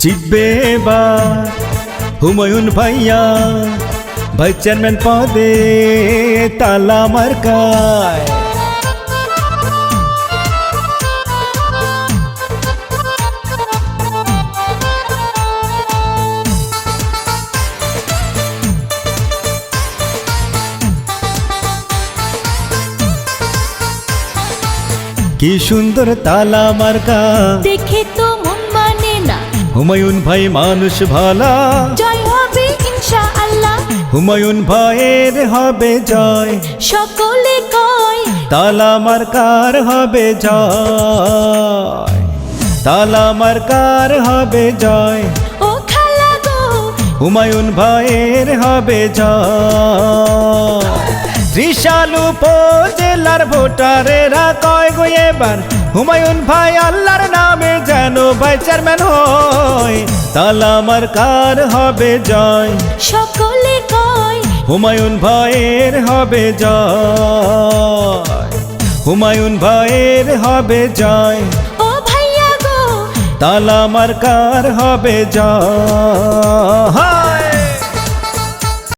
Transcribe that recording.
জিতবে এবার হুমায়ুন ভাইয়া ভাইস চেয়ারম্যান পদে তালা মার্কায় কি সুন্দর তালা মার্কা দেখে তো মন মানে না হুমায়ুন ভাই মানুষ ভালা। জয় হবে ইনশা আল্লাহ হুমায়ুন ভাইয়ের হবে জয়। সকলে কয় তালা মার্কার হবে জয়। তালা মার্কার হবে জয়। ও খালা গো। হুমায়ুন ভাইয়ের হবে জয়। ত্রিশাল উপজেলার ভোটারেরা কয় গো এবার? হুমায়ুন ভাই আল্লাহর নামে যেন ভাই চেয়ারম্যান হয় তালা কার হবে জয়? সকলে কয় হুমায়ুন ভাইয়ের হবে জয়। হুমায়ুন ভাইয়ের হবে জয়। ও ভাইয়া গো তালামার কার হবে জয়?